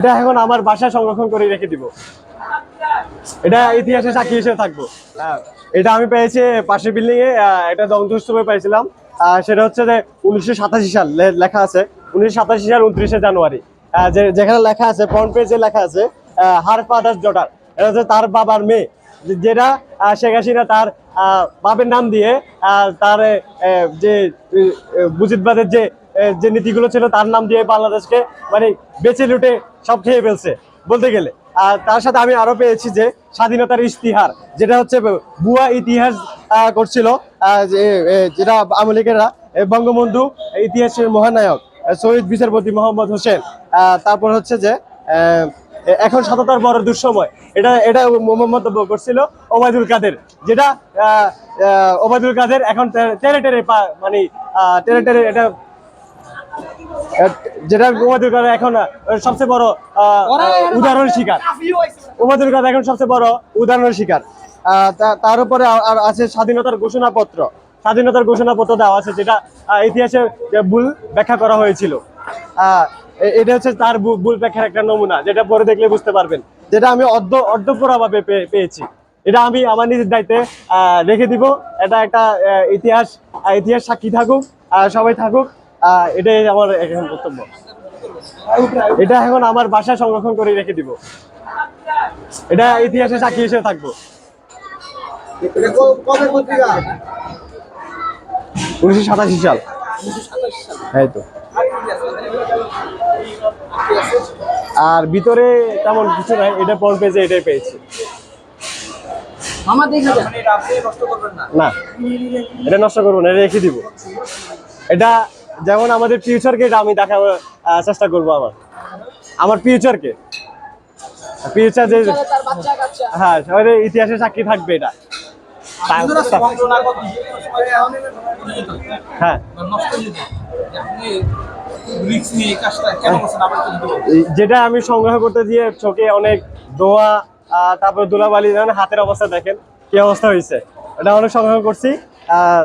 এটা এখন আমার বাসায় সংরক্ষণ করে রেখে দিব। এটা ইতিহাসে সাক্ষী হিসেবে থাকব। এটা আমি পেয়েছি পাশের বিল্ডিং এ এটা দগ্ধোৎসবে পেয়েছিলাম। সেটা হচ্ছে যে উনিশশো সাতাশি সাল লেখা আছে। উনিশশো সাতাশি সাল উনত্রিশে জানুয়ারি। যেখানে লেখা আছে ফ্রন্ট পেজে লেখা আছে হার ফাদার্স ডটার এটা হচ্ছে তার বাবার মেয়ে যেটা শেখ হাসিনা তার বাবার নাম দিয়ে তার যে আহ, মুজিববাদের যে যে নীতিগুলো ছিল তার নাম দিয়ে বাংলাদেশকে মানে বেঁচে লুটে সব খেয়ে ফেলছে বলতে গেলে। আর তার সাথে আমি আরও পেয়েছি যে স্বাধীনতার ইস্তিহার যেটা হচ্ছে বুয়া ইতিহাস করছিল যেটা আওয়ামী লীগেরা বঙ্গবন্ধু ইতিহাসের মহানায়ক শহীদ বিচারপতি মোহাম্মদ হোসেন। তারপর হচ্ছে যে এখন সততার বড় দুঃসময়। এটা এটা মন্তব্য করছিল ওবায়দুল কাদের, যেটা ওবায়দুল কাদের এখন টেরে টেরে মানে টেরে টেরে এটা যেটা ওবায়দুল কাদের এখন সবচেয়ে বড় আহ, উদাহরণ শিকার। ওবায়দুল কাদের এখন সবচেয়ে বড় উদাহরণের শিকার। আহ, তার উপরে আছে স্বাধীনতার ঘোষণাপত্র। স্বাধীনতার ঘোষণাপত্র দেওয়া আছে যেটা ইতিহাসে ভুল ব্যাখ্যা করা হয়েছিল। আহ, এটা হচ্ছে তার ভুল ব্যাখ্যার একটা নমুনা যেটা পরে দেখলে বুঝতে পারবেন। যেটা আমি অর্ধ অর্ধপরাভাবে পেয়েছি। এটা আমি আমার নিজের দায়িত্বে আহ, রেখে দিব। এটা একটা আহ, ইতিহাস ইতিহাস সাক্ষী থাকুক আহ, সবাই থাকুক। এটাই আমার এখন বক্তব্য এটা এখন আমার বাসায় সংরক্ষণ করে রেখে দিব। এটা ইতিহাসে সাক্ষী হিসেবে থাকব। উনিশশো সাতাশি সাল। এই তো। আর ভিতরে তেমন কিছু নাই এটা পর পেজে এটাই পেয়েছি। যায় না এটা নষ্ট করব না এটা রেখে দিব। এটা যেমন আমাদের ফিউচারকে আমি দেখার চেষ্টা করব আমার আমার ফিউচারকে ফিউচার যে তার বাচ্চা কাচ্চা। হ্যাঁ সবাই ইতিহাসে সাক্ষী থাকবে এটা। হ্যাঁ। যেটা আমি সংগ্রহ করতে গিয়ে চোখে অনেক দোয়া তারপর দুলাবালি যেমন হাতের অবস্থা দেখেন কি অবস্থা হয়েছে। এটা অনেক সংগ্রহ করছি। আহ,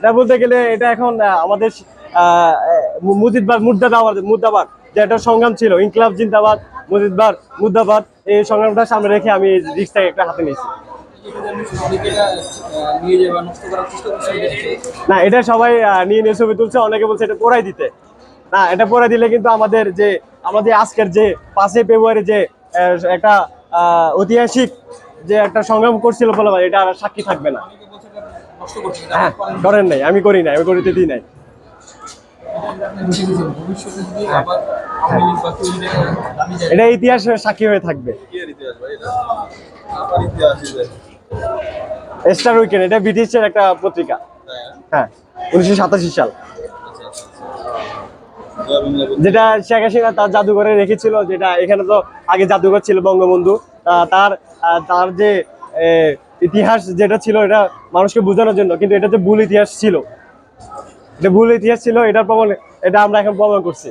এটা বলতে গেলে এটা এখন আমাদের মুজিদবাদ মুর্দাবাদ মুর্দাবাদ, যে একটা সংগ্রাম ছিল, ইনকলাব, জিন্দাবাদ মুজিদবাদ মুর্দাবাদ, এই সংগ্রামটা সামনে রেখে আমি রিক্সটাকে একটা হাতে নিয়েছি। না, এটা সবাই নিয়ে নিয়ে ছবি তুলছে, অনেকে বলছে এটা পোড়াই দিতে। না, এটা পোড়াই দিলে কিন্তু আমাদের যে, আমাদের আজকের যে পাঁচই ফেব্রুয়ারি যে একটা ঐতিহাসিক যে একটা সংগ্রাম করছিল বলে এটা আর সাক্ষী থাকবে না। হ্যাঁ করেন নাই, আমি করি নাই, আমি করিতে দিই নাই। এটা ইতিহাস সাক্ষী হয়ে থাকবে। স্টার উইকেন্ড এটা ব্রিটিশের একটা পত্রিকা। হ্যাঁ উনিশশো সাতাশি সাল। যেটা শেখ হাসিনা তার জাদুঘরে রেখেছিল, যেটা এখানে তো আগে জাদুঘর ছিল বঙ্গবন্ধু। তার তার যে ইতিহাস যেটা ছিল, এটা মানুষকে বোঝানোর জন্য, কিন্তু এটা যে ভুল ইতিহাস ছিল এটা ভুল ইতিহাস ছিল এটার প্রমাণ এটা আমরা এখন প্রমাণ করছি।